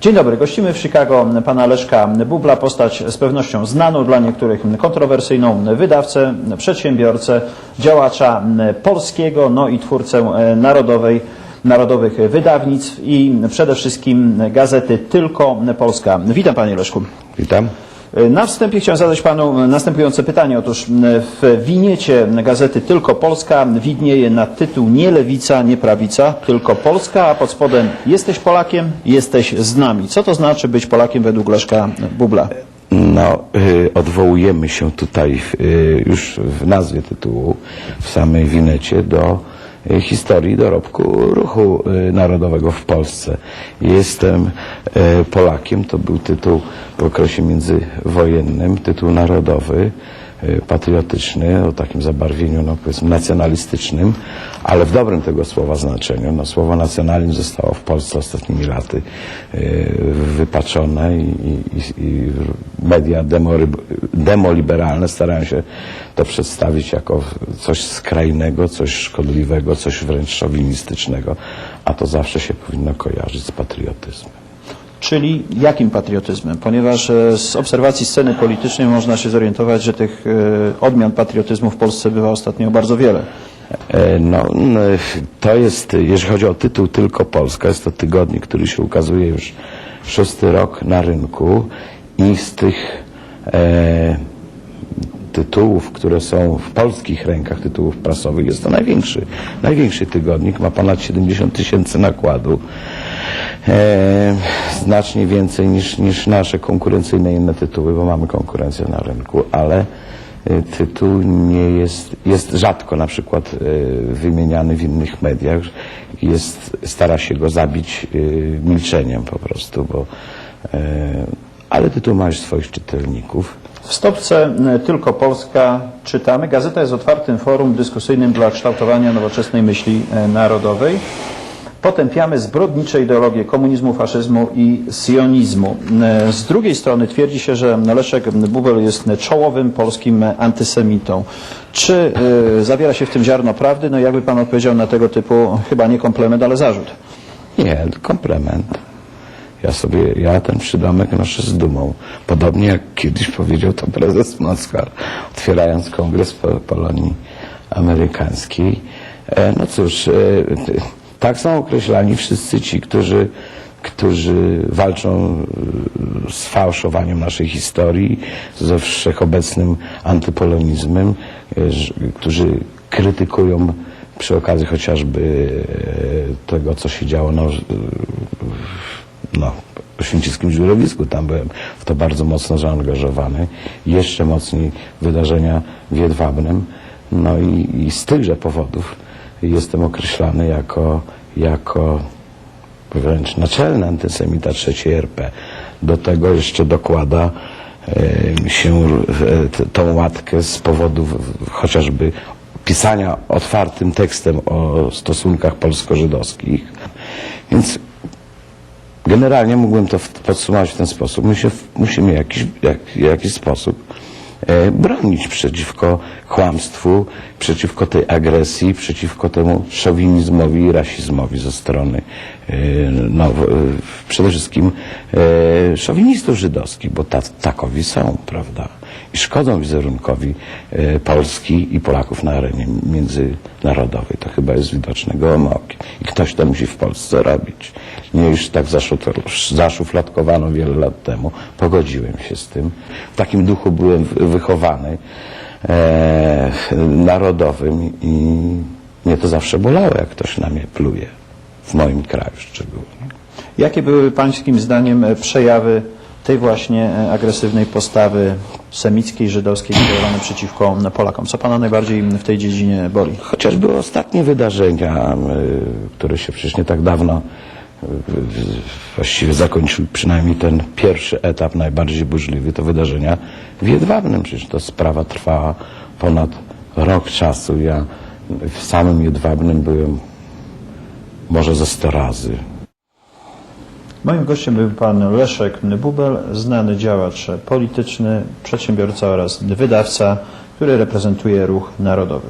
Dzień dobry, gościmy w Chicago pana Leszka Bubla, postać z pewnością znaną dla niektórych kontrowersyjną wydawcę, przedsiębiorcę, działacza polskiego, no i twórcę narodowej, narodowych wydawnictw i przede wszystkim gazety Tylko Polska. Witam panie Leszku. Witam. Na wstępie chciałem zadać panu następujące pytanie. Otóż w winiecie gazety Tylko Polska widnieje na tytuł nie lewica, nie prawica, tylko Polska, a pod spodem jesteś Polakiem, jesteś z nami. Co to znaczy być Polakiem według Leszka Bubla? No, y, odwołujemy się tutaj już w nazwie tytułu, w samej winecie do historii dorobku ruchu y, narodowego w Polsce. Jestem y, Polakiem, to był tytuł w okresie międzywojennym, tytuł narodowy, y, patriotyczny, o takim zabarwieniu, no powiedzmy, nacjonalistycznym, ale w dobrym tego słowa znaczeniu. No, słowo nacjonalizm zostało w Polsce ostatnimi laty y, wypaczone i, i, i media demoliberalne starają się to przedstawić jako coś skrajnego, coś szkodliwego, coś wręcz szowinistycznego, a to zawsze się powinno kojarzyć z patriotyzmem. Czyli jakim patriotyzmem? Ponieważ e, z obserwacji sceny politycznej można się zorientować, że tych e, odmian patriotyzmu w Polsce bywa ostatnio bardzo wiele. E, No, to jest, jeżeli chodzi o tytuł Tylko Polska, jest to tygodnik, który się ukazuje już szósty rok na rynku i z tych e, tytułów, które są w polskich rękach, tytułów prasowych, jest to największy, największy tygodnik, ma ponad 70 tysięcy nakładu. E, znacznie więcej niż, niż nasze konkurencyjne inne tytuły, bo mamy konkurencję na rynku, ale e, tytuł nie jest, jest rzadko na przykład e, wymieniany w innych mediach, jest, stara się go zabić milczeniem po prostu, bo, ale tytuł ma już swoich czytelników. W stopce Tylko Polska czytamy. Gazeta jest otwartym forum dyskusyjnym dla kształtowania nowoczesnej myśli narodowej. Potępiamy zbrodnicze ideologie komunizmu, faszyzmu i sionizmu. E, Z drugiej strony twierdzi się, że Leszek Bubel jest czołowym polskim antysemitą. Czy e, zawiera się w tym ziarno prawdy? No jakby pan odpowiedział na tego typu, chyba nie komplement, ale zarzut. Nie, komplement. Ja sobie, ja ten przydomek noszę z dumą. Podobnie jak kiedyś powiedział to prezes Moskwa, otwierając kongres po, Polonii Amerykańskiej. E, no cóż, e, tak są określani wszyscy ci, którzy, którzy walczą e, z fałszowaniem naszej historii, ze wszechobecnym antypolonizmem, e, którzy krytykują przy okazji chociażby e, tego, co się działo no, no, w Święcickim Żurowisku, tam byłem w to bardzo mocno zaangażowany, jeszcze mocniej wydarzenia w Jedwabnem, no i, i z tychże powodów jestem określany jako, jako wręcz naczelny antysemita trzeciej RP. Do tego jeszcze dokłada się e, tą łatkę z powodu chociażby pisania otwartym tekstem o stosunkach polsko-żydowskich. Więc Generalnie mógłbym to podsumować w ten sposób. My się musimy w jakiś, jak, jakiś sposób bronić przeciwko kłamstwu, przeciwko tej agresji, przeciwko temu szowinizmowi i rasizmowi ze strony e, no, przede wszystkim e, szowinistów żydowskich, bo ta, takowi są, prawda? I szkodzą wizerunkowi e, Polski i Polaków na arenie międzynarodowej. To chyba jest widoczne gołym. I ktoś to musi w Polsce robić. Nie już tak zaszu- zaszufladkowano wiele lat temu. Pogodziłem się z tym. W takim duchu byłem wy- wychowany e, narodowym i mnie to zawsze bolało, jak ktoś na mnie pluje. W moim kraju szczególnie. Jakie były pańskim zdaniem przejawy tej właśnie e, agresywnej postawy semickiej, żydowskiej kierowanej przeciwko Polakom? Co pana najbardziej w tej dziedzinie boli? Chociażby ostatnie wydarzenia, y, które się przecież nie tak dawno właściwie zakończyły, przynajmniej ten pierwszy etap najbardziej burzliwy, to wydarzenia w Jedwabnem. Przecież to sprawa trwała ponad rok czasu. Ja w samym Jedwabnem byłem może ze 100 razy. Moim gościem był pan Leszek Bubel, znany działacz polityczny, przedsiębiorca oraz wydawca, który reprezentuje ruch narodowy.